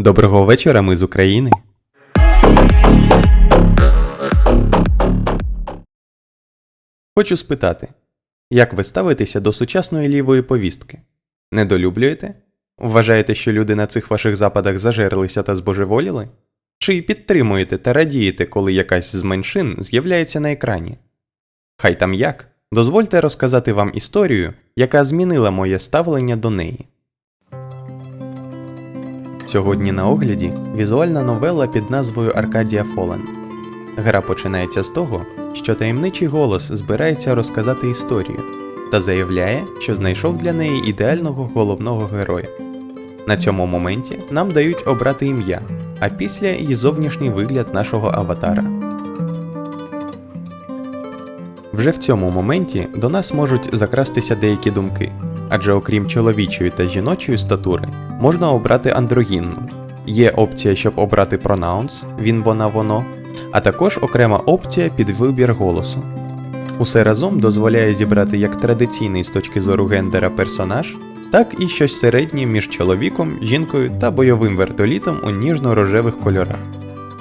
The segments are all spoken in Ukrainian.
Доброго вечора, ми з України. Хочу спитати, як ви ставитеся до сучасної лівої повістки? Недолюблюєте? Вважаєте, що люди на цих ваших западах зажерлися та збожеволіли? Чи підтримуєте та радієте, коли якась з меншин з'являється на екрані? Хай там як, дозвольте розказати вам історію, яка змінила моє ставлення до неї. Сьогодні на огляді візуальна новела під назвою Аркадія Фолен. Гра починається з того, що таємничий голос збирається розказати історію та заявляє, що знайшов для неї ідеального головного героя. На цьому моменті нам дають обрати ім'я, а після і зовнішній вигляд нашого аватара. Вже в цьому моменті до нас можуть закрастися деякі думки, адже окрім чоловічої та жіночої статури, можна обрати андрогінну. Є опція, щоб обрати пронаунс, він, вона, воно, а також окрема опція під вибір голосу. Усе разом дозволяє зібрати як традиційний з точки зору гендера персонаж, так і щось середнє між чоловіком, жінкою та бойовим вертолітом у ніжно-рожевих кольорах.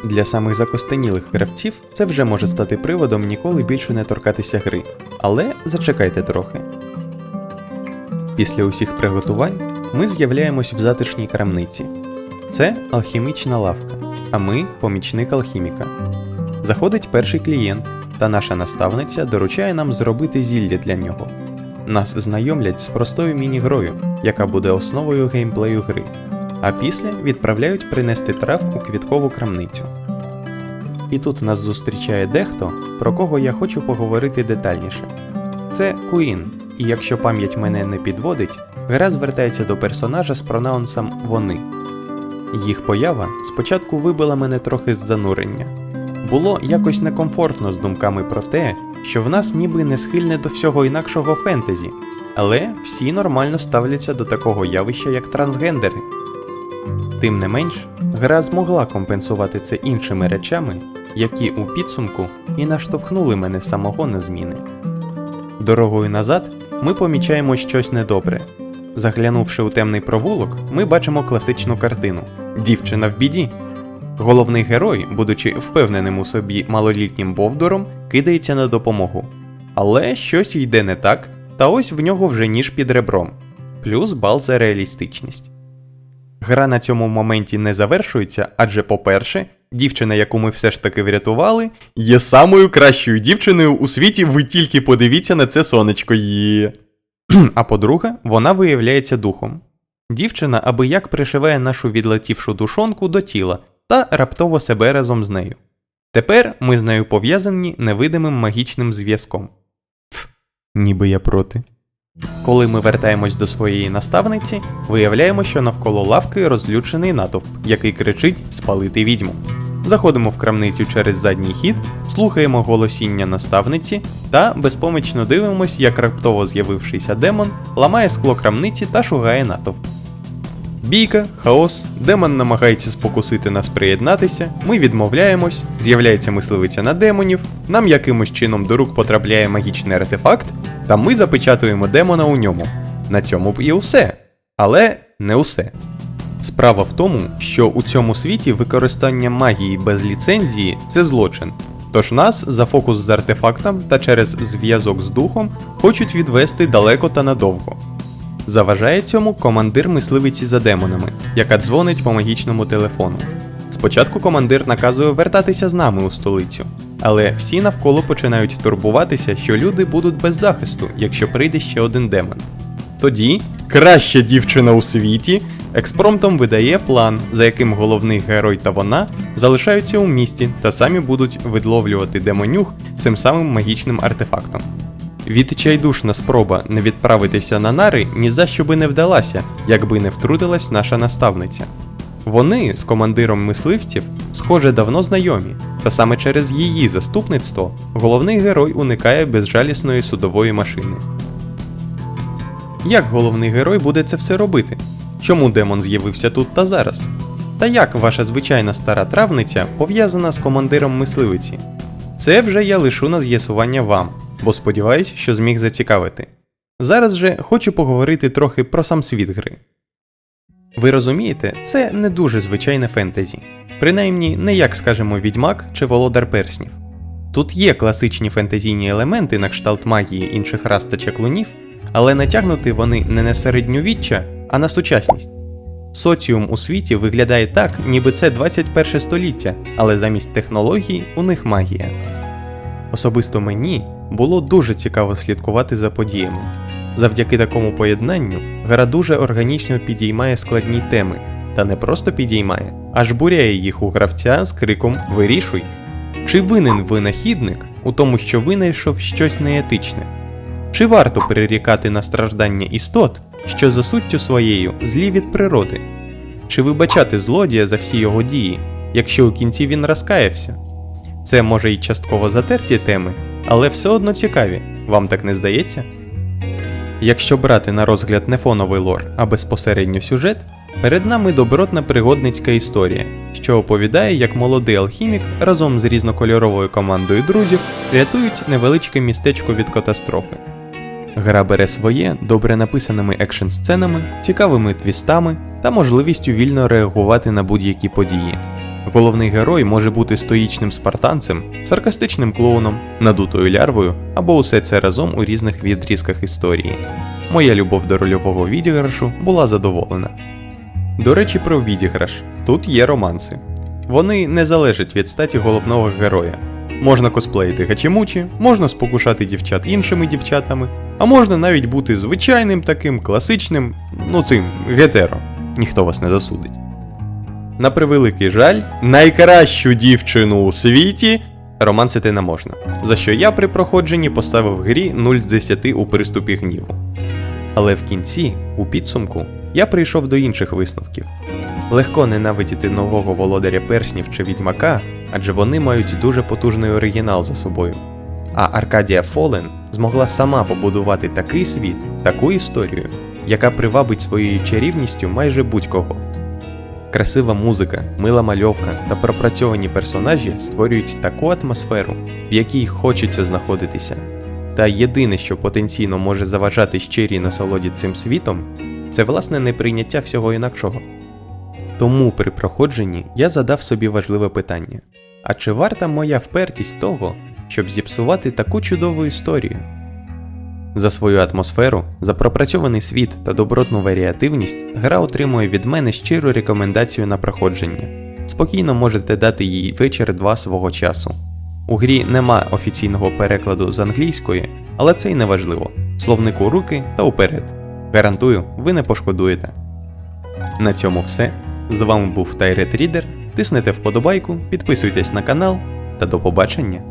Для самих закостенілих гравців це вже може стати приводом ніколи більше не торкатися гри, але зачекайте трохи. Після усіх приготувань ми з'являємось в затишній крамниці. Це алхімічна лавка, а ми помічник алхіміка. Заходить перший клієнт, та наша наставниця доручає нам зробити зілля для нього. Нас знайомлять з простою міні-грою, яка буде основою геймплею гри, а після відправляють принести трав у квіткову крамницю. І тут нас зустрічає дехто, про кого я хочу поговорити детальніше. Це Куін, і якщо пам'ять мене не підводить, гра звертається до персонажа з пронаунсом вони. Їх поява спочатку вибила мене трохи з занурення. Було якось некомфортно з думками про те, що в нас ніби не схильне до всього інакшого фентезі, але всі нормально ставляться до такого явища, як трансгендери. Тим не менш, гра змогла компенсувати це іншими речами, які у підсумку і наштовхнули мене самого на зміни. Дорогою назад ми помічаємо щось недобре. Заглянувши у темний провулок, ми бачимо класичну картину Дівчина в біді. Головний герой, будучи впевненим у собі малолітнім бовдуром, кидається на допомогу. Але щось йде не так, та ось в нього вже ніж під ребром, плюс бал за реалістичність. Гра на цьому моменті не завершується, адже, по-перше, дівчина, яку ми все ж таки врятували, є самою кращою дівчиною у світі, ви тільки подивіться на це сонечко є. А по-друге, вона виявляється духом. Дівчина аби як пришиває нашу відлетівшу душонку до тіла та раптово себе разом з нею. Тепер ми з нею пов'язані невидимим магічним зв'язком. Ніби я проти. Коли ми вертаємось до своєї наставниці, виявляємо, що навколо лавки розлючений натовп, який кричить спалити відьму. Заходимо в крамницю через задній хід, слухаємо голосіння наставниці та безпомічно дивимось, як раптово з'явившийся демон ламає скло крамниці та шугає натовп. Бійка, хаос, демон намагається спокусити нас приєднатися, ми відмовляємось, з'являється мисливиця на демонів, нам якимось чином до рук потрапляє магічний артефакт, та ми запечатуємо демона у ньому. На цьому б і усе. Але не усе. Справа в тому, що у цьому світі використання магії без ліцензії це злочин. Тож нас за фокус з артефактом та через зв'язок з духом хочуть відвести далеко та надовго. Заважає цьому командир мисливиці за демонами, яка дзвонить по магічному телефону. Спочатку командир наказує вертатися з нами у столицю, але всі навколо починають турбуватися, що люди будуть без захисту, якщо прийде ще один демон. Тоді краща дівчина у світі експромтом видає план, за яким головний герой та вона залишаються у місті та самі будуть відловлювати демонюх цим самим магічним артефактом. Відчайдушна спроба не відправитися на нари ні за що би не вдалася, якби не втрутилась наша наставниця. Вони з командиром мисливців, схоже, давно знайомі, та саме через її заступництво головний герой уникає безжалісної судової машини. Як головний герой буде це все робити? Чому демон з'явився тут та зараз? Та як ваша звичайна стара травниця пов'язана з командиром мисливиці? Це вже я лишу на з'ясування вам, бо сподіваюсь, що зміг зацікавити. Зараз же хочу поговорити трохи про сам світ гри. Ви розумієте, це не дуже звичайне фентезі. Принаймні, не як скажемо відьмак чи володар перснів. Тут є класичні фентезійні елементи на кшталт магії інших рас та чаклунів, але натягнути вони не на середньовіччя, а на сучасність. Соціум у світі виглядає так, ніби це 21 століття, але замість технологій у них магія. Особисто мені було дуже цікаво слідкувати за подіями. Завдяки такому поєднанню гра дуже органічно підіймає складні теми, та не просто підіймає, а жбуряє їх у гравця з криком Вирішуй! Чи винен винахідник у тому, що винайшов щось неетичне? Чи варто прирікати на страждання істот, що за суттю своєю злі від природи? Чи вибачати злодія за всі його дії, якщо у кінці він розкаявся? Це може й частково затерті теми, але все одно цікаві, вам так не здається? Якщо брати на розгляд не фоновий лор, а безпосередньо сюжет, перед нами добротна пригодницька історія, що оповідає, як молодий алхімік разом з різнокольоровою командою друзів рятують невеличке містечко від катастрофи. Гра бере своє добре написаними екшн-сценами, цікавими твістами та можливістю вільно реагувати на будь-які події. Головний герой може бути стоїчним спартанцем, саркастичним клоуном, надутою лярвою або усе це разом у різних відрізках історії. Моя любов до рольового відіграшу була задоволена. До речі, про відіграш. Тут є романси. Вони не залежать від статі головного героя. Можна косплеїти гачемучі, можна спокушати дівчат іншими дівчатами, а можна навіть бути звичайним таким класичним, ну цим гетеро. Ніхто вас не засудить. На превеликий жаль, найкращу дівчину у світі романсити не можна, за що я при проходженні поставив грі 0 з 10 у приступі гніву. Але в кінці, у підсумку, я прийшов до інших висновків. Легко ненавидіти нового володаря перснів чи відьмака, адже вони мають дуже потужний оригінал за собою. А Аркадія Фолен змогла сама побудувати такий світ, таку історію, яка привабить своєю чарівністю майже будь-кого. Красива музика, мила мальовка та пропрацьовані персонажі створюють таку атмосферу, в якій хочеться знаходитися. Та єдине, що потенційно може заважати щирій насолоді цим світом, це власне неприйняття всього інакшого. Тому при проходженні я задав собі важливе питання: а чи варта моя впертість того, щоб зіпсувати таку чудову історію? За свою атмосферу, за пропрацьований світ та добротну варіативність, гра отримує від мене щиру рекомендацію на проходження. Спокійно можете дати їй вечір-два свого часу. У грі нема офіційного перекладу з англійської, але це й не важливо. Словник у руки та уперед. Гарантую, ви не пошкодуєте. На цьому все. З вами був Тайрет Рідер. Тиснете вподобайку, підписуйтесь на канал та до побачення!